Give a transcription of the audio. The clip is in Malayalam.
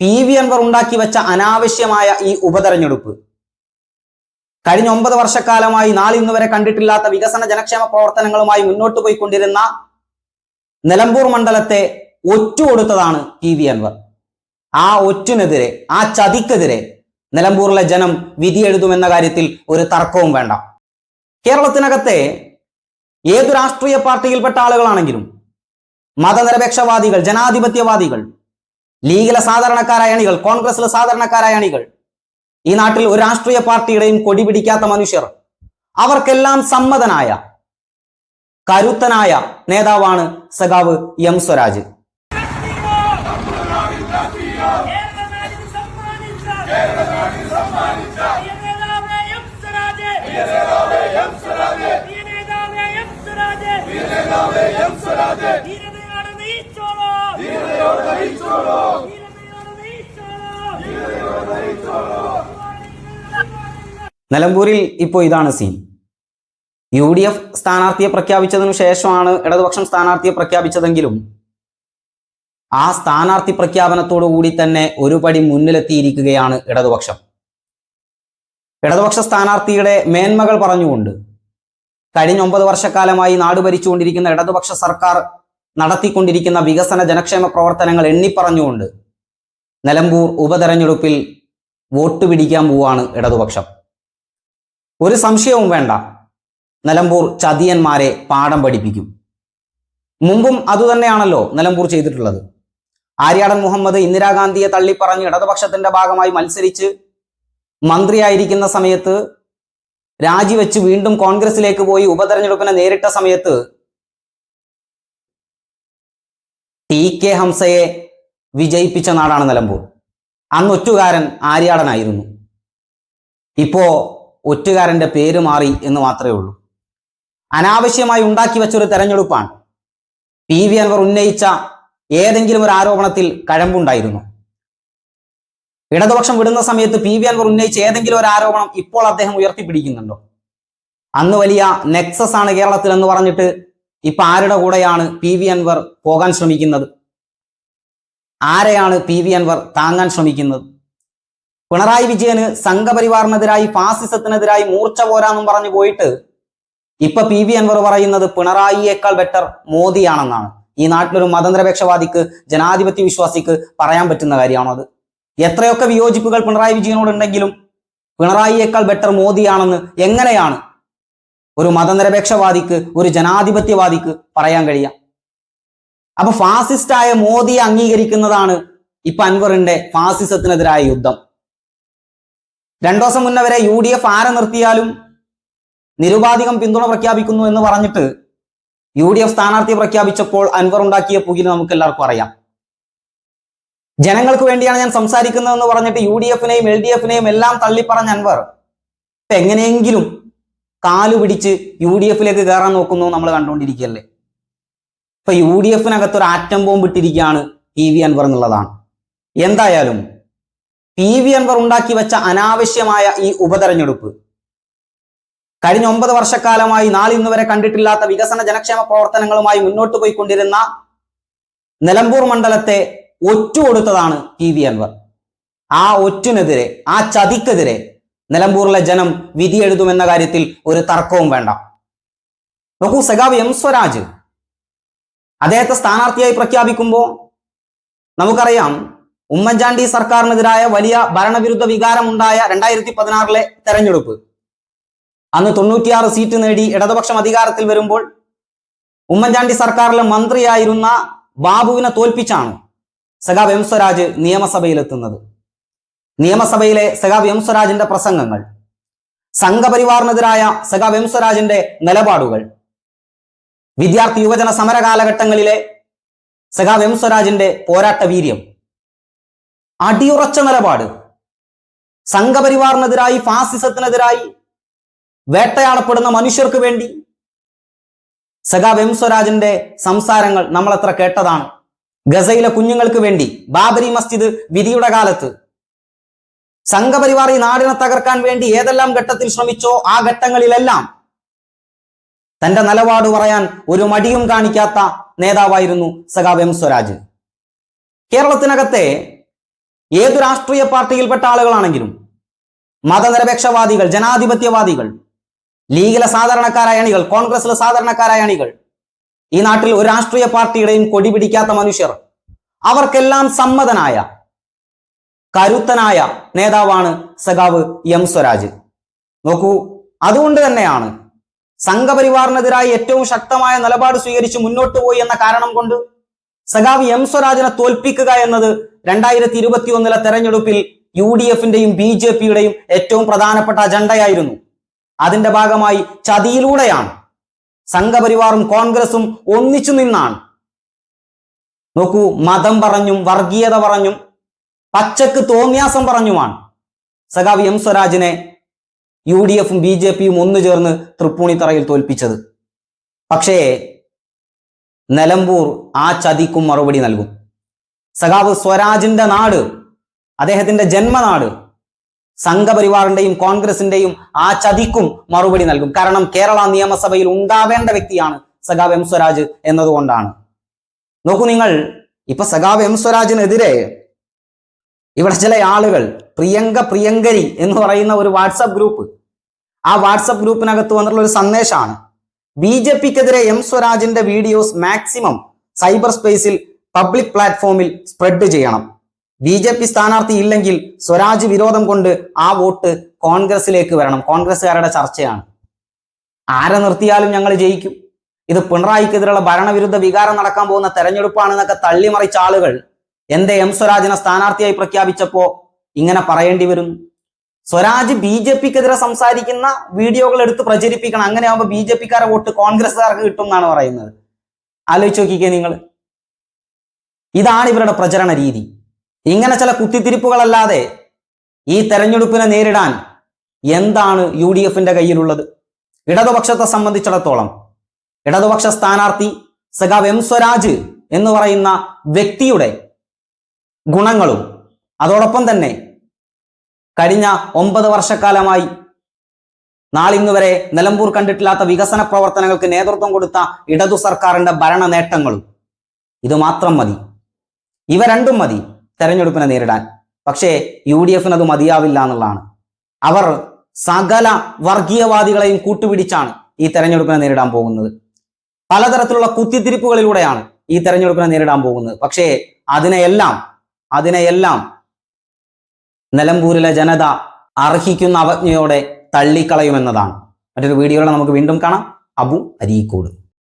പി വി അൻവർ ഉണ്ടാക്കി വെച്ച അനാവശ്യമായ ഈ ഉപതെരഞ്ഞെടുപ്പ്. കഴിഞ്ഞ ഒമ്പത് വർഷക്കാലമായി നാളിന്ന് വരെ കണ്ടിട്ടില്ലാത്ത വികസന ജനക്ഷേമ പ്രവർത്തനങ്ങളുമായി മുന്നോട്ട് പോയിക്കൊണ്ടിരുന്ന നിലമ്പൂർ മണ്ഡലത്തെ ഒറ്റുകൊടുത്തതാണ് പി വി അൻവർ. ആ ഒറ്റിനെതിരെ ആ ചതിക്കെതിരെ നിലമ്പൂരിലെ ജനം വിധിയെഴുതുമെന്ന കാര്യത്തിൽ ഒരു തർക്കവും വേണ്ട. കേരളത്തിനകത്തെ ഏതു രാഷ്ട്രീയ പാർട്ടിയിൽപ്പെട്ട ആളുകളാണെങ്കിലും മതനിരപേക്ഷവാദികൾ ജനാധിപത്യവാദികൾ ലീഗിലെ സാധാരണക്കാരായ അണികൾ കോൺഗ്രസിലെ സാധാരണക്കാരായ അണികൾ ഈ നാട്ടിൽ ഒരു രാഷ്ട്രീയ പാർട്ടിയുടെയും കൊടി പിടിക്കാത്ത മനുഷ്യർ അവർക്കെല്ലാം സമ്മതനായ കരുത്തനായ നേതാവാണ് സഖാവ് എം സ്വരാജ്. നിലമ്പൂരിൽ ഇപ്പോൾ ഇതാണ് സീൻ യു ഡി എഫ് സ്ഥാനാർത്ഥിയെ പ്രഖ്യാപിച്ചതിനു ശേഷമാണ് ഇടതുപക്ഷം സ്ഥാനാർത്ഥിയെ പ്രഖ്യാപിച്ചതെങ്കിലും ആ സ്ഥാനാർത്ഥി പ്രഖ്യാപനത്തോടു കൂടി തന്നെ ഒരു പടി മുന്നിലെത്തിയിരിക്കുകയാണ് ഇടതുപക്ഷം. ഇടതുപക്ഷ സ്ഥാനാർത്ഥിയുടെ മേന്മകൾ പറഞ്ഞുകൊണ്ട് കഴിഞ്ഞ ഒമ്പത് വർഷക്കാലമായി നാട് ഭരിച്ചുകൊണ്ടിരിക്കുന്ന ഇടതുപക്ഷ സർക്കാർ നടത്തിക്കൊണ്ടിരിക്കുന്ന വികസന ജനക്ഷേമ പ്രവർത്തനങ്ങൾ എണ്ണിപ്പറഞ്ഞുകൊണ്ട് നിലമ്പൂർ ഉപതെരഞ്ഞെടുപ്പിൽ വോട്ട് പിടിക്കാൻ പോവാണ് ഇടതുപക്ഷം. ഒരു സംശയവും വേണ്ട. നിലമ്പൂർ ചതിയന്മാരെ പാഠം പഠിപ്പിക്കും. മുമ്പും അതുതന്നെയാണല്ലോ നിലമ്പൂർ ചെയ്തിട്ടുള്ളത്. ആര്യാടൻ മുഹമ്മദ് ഇന്ദിരാഗാന്ധിയെ തള്ളിപ്പറഞ്ഞ് ഇടതുപക്ഷത്തിന്റെ ഭാഗമായി മത്സരിച്ച് മന്ത്രിയായിരിക്കുന്ന സമയത്ത് രാജിവെച്ച് വീണ്ടും കോൺഗ്രസിലേക്ക് പോയി ഉപതെരഞ്ഞെടുപ്പിനെ നേരിട്ട സമയത്ത് ടി കെ ഹംസയെ വിജയിപ്പിച്ച നാടാണ് നിലമ്പൂർ. അന്ന് ഒറ്റുകാരൻ ആര്യാടനായിരുന്നു. ഇപ്പോ ഒറ്റുകാരന്റെ പേര് മാറി എന്ന് മാത്രമേ ഉള്ളൂ. അനാവശ്യമായി ഉണ്ടാക്കി വെച്ചൊരു തെരഞ്ഞെടുപ്പാണ്. പി വി അൻവർ ഉന്നയിച്ച ഏതെങ്കിലും ഒരു ആരോപണത്തിൽ കഴമ്പുണ്ടായിരുന്നു. ഇടതുപക്ഷം വിടുന്ന സമയത്ത് പി വി അൻവർ ഉന്നയിച്ച ഏതെങ്കിലും ഒരു ആരോപണം ഇപ്പോൾ അദ്ദേഹം ഉയർത്തിപ്പിടിക്കുന്നുണ്ടോ? അന്ന് വലിയ നെക്സസ് ആണ് കേരളത്തിൽ എന്ന് പറഞ്ഞിട്ട് ഇപ്പൊ ആരുടെ കൂടെയാണ് പി വി അൻവർ പോകാൻ ശ്രമിക്കുന്നത്? ആരെയാണ് പി വി അൻവർ താങ്ങാൻ ശ്രമിക്കുന്നത്? പിണറായി വിജയന് സംഘപരിവാറിനെതിരായി ഫാസിസത്തിനെതിരായി മൂർച്ച പോരാന്നും പറഞ്ഞു പോയിട്ട് ഇപ്പൊ പി വി അൻവർ പറയുന്നത് പിണറായിയേക്കാൾ ബെറ്റർ മോദിയാണെന്നാണ്. ഈ നാട്ടിലൊരു മതനിരപേക്ഷവാദിക്ക് ജനാധിപത്യ വിശ്വാസിക്ക് പറയാൻ പറ്റുന്ന കാര്യമാണോ അത്? എത്രയൊക്കെ വിയോജിപ്പുകൾ പിണറായി വിജയനോട് ഉണ്ടെങ്കിലും പിണറായിയേക്കാൾ ബെറ്റർ മോദിയാണെന്ന് എങ്ങനെയാണ് ഒരു മതനിരപേക്ഷവാദിക്ക് ഒരു ജനാധിപത്യവാദിക്ക് പറയാൻ കഴിയാം. അപ്പൊ ഫാസിസ്റ്റായ മോദിയെ അംഗീകരിക്കുന്നതാണ് ഇപ്പൊ അൻവറിന്റെ ഫാസിസത്തിനെതിരായ യുദ്ധം. രണ്ടു ദിവസം മുന്നേ വരെ യു ഡി എഫ് ആരെ നിർത്തിയാലും നിരുപാധികം പിന്തുണ പ്രഖ്യാപിക്കുന്നു എന്ന് പറഞ്ഞിട്ട് യു ഡി എഫ് സ്ഥാനാർത്ഥിയെ പ്രഖ്യാപിച്ചപ്പോൾ അൻവർ ഉണ്ടാക്കിയ പുകിൽ നമുക്ക് എല്ലാവർക്കും അറിയാം. ജനങ്ങൾക്ക് വേണ്ടിയാണ് ഞാൻ സംസാരിക്കുന്നതെന്ന് പറഞ്ഞിട്ട് യു ഡി എഫിനെയും എൽ ഡി എഫിനെയും എല്ലാം തള്ളിപ്പറഞ്ഞ അൻവർ എങ്ങനെയെങ്കിലും കാലു പിടിച്ച് യു ഡി എഫിലേക്ക് കയറാൻ നോക്കുന്നു നമ്മൾ കണ്ടുകൊണ്ടിരിക്കുകയല്ലേ? ഇപ്പൊ യു ഡി എഫിനകത്ത് ഒരു ആറ്റം ബോംബ് ഇട്ടിരിക്കുകയാണ് പി വി അൻവർ എന്നുള്ളതാണ്. എന്തായാലും പി വി അൻവർ ഉണ്ടാക്കി വെച്ച അനാവശ്യമായ ഈ ഉപതെരഞ്ഞെടുപ്പ് കഴിഞ്ഞ ഒമ്പത് വർഷക്കാലമായി നാളിന്ന് വരെ കണ്ടിട്ടില്ലാത്ത വികസന ജനക്ഷേമ പ്രവർത്തനങ്ങളുമായി മുന്നോട്ട് പോയിക്കൊണ്ടിരുന്ന നിലമ്പൂർ മണ്ഡലത്തെ ഒറ്റുകൊടുത്തതാണ് പി വി അൻവർ. ആ ഒറ്റിനെതിരെ ആ ചതിക്കെതിരെ നിലമ്പൂരിലെ ജനം വിധി എഴുതുമെന്ന കാര്യത്തിൽ ഒരു തർക്കവും വേണ്ട. നോക്കൂ സഖാവ് എം സ്വരാജ്. അദ്ദേഹത്തെ സ്ഥാനാർത്ഥിയായി പ്രഖ്യാപിക്കുമ്പോൾ നമുക്കറിയാം ഉമ്മൻചാണ്ടി സർക്കാരിനെതിരായ വലിയ ഭരണവിരുദ്ധ വികാരമുണ്ടായ രണ്ടായിരത്തി പതിനാറിലെ തെരഞ്ഞെടുപ്പ്. അന്ന് തൊണ്ണൂറ്റിയാറ് സീറ്റ് നേടി ഇടതുപക്ഷം അധികാരത്തിൽ വരുമ്പോൾ ഉമ്മൻചാണ്ടി സർക്കാരിലെ മന്ത്രിയായിരുന്ന ബാബുവിനെ തോൽപ്പിച്ചാണ് സഖാവ് എം സ്വരാജ് നിയമസഭയിലെത്തുന്നത്. നിയമസഭയിലെ സഖാബ് എം സ്വരാജിന്റെ പ്രസംഗങ്ങൾ സംഘപരിവാറിനെതിരായ സഖാബ് എം സ്വരാജിന്റെ നിലപാടുകൾ വിദ്യാർത്ഥി യുവജന സമര കാലഘട്ടങ്ങളിലെ സഖാബ് എം സ്വരാജിന്റെ പോരാട്ട വീര്യം അടിയുറച്ച നിലപാട് സംഘപരിവാറിനെതിരായി ഫാസിസത്തിനെതിരായി വേട്ടയാടപ്പെടുന്ന മനുഷ്യർക്ക് വേണ്ടി സഖാബ് എം സ്വരാജിന്റെ സംസാരങ്ങൾ നമ്മൾ എത്ര കേട്ടതാണ്. ഗസയിലെ കുഞ്ഞുങ്ങൾക്ക് വേണ്ടി ബാബരി മസ്ജിദ് വിധിയുടെ കാലത്ത് സംഘപരിവാർ ഈ നാടിനെ തകർക്കാൻ വേണ്ടി ഏതെല്ലാം ഘട്ടത്തിൽ ശ്രമിച്ചോ ആ ഘട്ടങ്ങളിലെല്ലാം തന്റെ നിലപാട് പറയാൻ ഒരു മടിയും കാണിക്കാത്ത നേതാവായിരുന്നു സഖാവ് എം സ്വരാജ്. കേരളത്തിനകത്തെ ഏതു രാഷ്ട്രീയ പാർട്ടിയിൽപ്പെട്ട ആളുകളാണെങ്കിലും മതനിരപേക്ഷവാദികൾ ജനാധിപത്യവാദികൾ ലീഗിലെ സാധാരണക്കാരായ അണികൾ കോൺഗ്രസിലെ സാധാരണക്കാരായ അണികൾ ഈ നാട്ടിൽ ഒരു രാഷ്ട്രീയ പാർട്ടിയുടെയും കൊടി പിടിക്കാത്ത മനുഷ്യർ അവർക്കെല്ലാം സമ്മതനായ കരുത്തനായ നേതാവാണ് സഖാവ് എം സ്വരാജ്. നോക്കൂ അതുകൊണ്ട് തന്നെയാണ് സംഘപരിവാറിനെതിരായി ഏറ്റവും ശക്തമായ നിലപാട് സ്വീകരിച്ച് മുന്നോട്ട് പോയി എന്ന കാരണം കൊണ്ട് സഖാവ് എം സ്വരാജിനെ തോൽപ്പിക്കുക എന്നത് രണ്ടായിരത്തി ഇരുപത്തി ഒന്നിലെ തെരഞ്ഞെടുപ്പിൽ യു ഡി എഫിന്റെയും ബി ജെ പിയുടെയും ഏറ്റവും പ്രധാനപ്പെട്ട അജണ്ടയായിരുന്നു. അതിന്റെ ഭാഗമായി ചതിയിലൂടെയാണ് സംഘപരിവാറും കോൺഗ്രസും ഒന്നിച്ചു നിന്നാണ്. നോക്കൂ മതം പറഞ്ഞും വർഗീയത പറഞ്ഞും പച്ചക്ക് തോന്നിയാസം പറഞ്ഞുമാണ്. സഖാവ് എം സ്വരാജിനെ യു ഡി എഫും ബി ജെ പിയും ഒന്നു ചേർന്ന് തൃപ്പൂണിത്തറയിൽ തോൽപ്പിച്ചത്. പക്ഷേ നിലമ്പൂർ ആ ചതിക്കും മറുപടി നൽകും. സഖാവ് സ്വരാജിന്റെ നാട് അദ്ദേഹത്തിന്റെ ജന്മനാട് സംഘപരിവാറിന്റെയും കോൺഗ്രസിന്റെയും ആ ചതിക്കും മറുപടി നൽകും. കാരണം കേരള നിയമസഭയിൽ ഉണ്ടാവേണ്ട വ്യക്തിയാണ് സഖാവ് എം സ്വരാജ് എന്നതുകൊണ്ടാണ്. നോക്കൂ നിങ്ങൾ ഇപ്പൊ സഖാവ് എം സ്വരാജിനെതിരെ ഇവിടെ ചില ആളുകൾ പ്രിയങ്ക പ്രിയങ്കരി എന്ന് പറയുന്ന ഒരു വാട്സപ്പ് ഗ്രൂപ്പ് ആ വാട്സപ്പ് ഗ്രൂപ്പിനകത്ത് വന്നിട്ടുള്ള ഒരു സന്ദേശമാണ്. ബി ജെ പിക്കെതിരെ എം സ്വരാജിന്റെ വീഡിയോസ് മാക്സിമം സൈബർ സ്പേസിൽ പബ്ലിക് പ്ലാറ്റ്ഫോമിൽ സ്പ്രെഡ് ചെയ്യണം. ബി ജെ പി സ്ഥാനാർത്ഥി ഇല്ലെങ്കിൽ സ്വരാജ് വിരോധം കൊണ്ട് ആ വോട്ട് കോൺഗ്രസിലേക്ക് വരണം. കോൺഗ്രസ്സുകാരുടെ ചർച്ചയാണ്. ആരെ നിർത്തിയാലും ഞങ്ങൾ ജയിക്കും. ഇത് പിണറായിക്കെതിരെയുള്ള ഭരണവിരുദ്ധ വികാരം നടക്കാൻ പോകുന്ന തെരഞ്ഞെടുപ്പാണെന്നൊക്കെ തള്ളിമറിച്ച ആളുകൾ എന്റെ എം സ്വരാജിനെ സ്ഥാനാർത്ഥിയായി പ്രഖ്യാപിച്ചപ്പോ ഇങ്ങനെ പറയേണ്ടി വരുന്നു? സ്വരാജ് ബി ജെ പിക്കെതിരെ സംസാരിക്കുന്ന വീഡിയോകൾ എടുത്ത് പ്രചരിപ്പിക്കണം. അങ്ങനെ ആവുമ്പോൾ ബി ജെ പിക്കാരെ വോട്ട് കോൺഗ്രസ്സുകാർക്ക് കിട്ടും എന്നാണ് പറയുന്നത്. ആലോചിച്ച് നോക്കിക്കേ നിങ്ങൾ. ഇതാണ് ഇവരുടെ പ്രചരണ രീതി. ഇങ്ങനെ ചില കുത്തിത്തിരിപ്പുകളല്ലാതെ ഈ തെരഞ്ഞെടുപ്പിനെ നേരിടാൻ എന്താണ് യു ഡി എഫിന്റെ കയ്യിലുള്ളത്? ഇടതുപക്ഷത്തെ സംബന്ധിച്ചിടത്തോളം ഇടതുപക്ഷ സ്ഥാനാർത്ഥി സഖാവ് എം സ്വരാജ് എന്ന് പറയുന്ന വ്യക്തിയുടെ ഗുണങ്ങളും. അതോടൊപ്പം തന്നെ കഴിഞ്ഞ ഒമ്പത് വർഷക്കാലമായി നാളിന്ന് വരെ നിലമ്പൂർ കണ്ടിട്ടില്ലാത്ത വികസന പ്രവർത്തനങ്ങൾക്ക് നേതൃത്വം കൊടുത്ത ഇടതു സർക്കാരിന്റെ ഭരണ നേട്ടങ്ങളും. ഇത് മാത്രം മതി. ഇവ രണ്ടും മതി തെരഞ്ഞെടുപ്പിനെ നേരിടാൻ. പക്ഷേ യു ഡി എഫിന് അത് മതിയാവില്ല എന്നുള്ളതാണ്. അവർ സകല വർഗീയവാദികളെയും കൂട്ടുപിടിച്ചാണ് ഈ തെരഞ്ഞെടുപ്പിനെ നേരിടാൻ പോകുന്നത്. പലതരത്തിലുള്ള കുത്തിത്തിരിപ്പുകളിലൂടെയാണ് ഈ തെരഞ്ഞെടുപ്പിനെ നേരിടാൻ പോകുന്നത്. പക്ഷേ അതിനെയെല്ലാം അതിനെയെല്ലാം നിലമ്പൂരിലെ ജനത അർഹിക്കുന്ന അവജ്ഞയോടെ തള്ളിക്കളയുമെന്നതാണ്. മറ്റൊരു വീഡിയോയിൽ നമുക്ക് വീണ്ടും കാണാം. അബു അരീക്കോട്.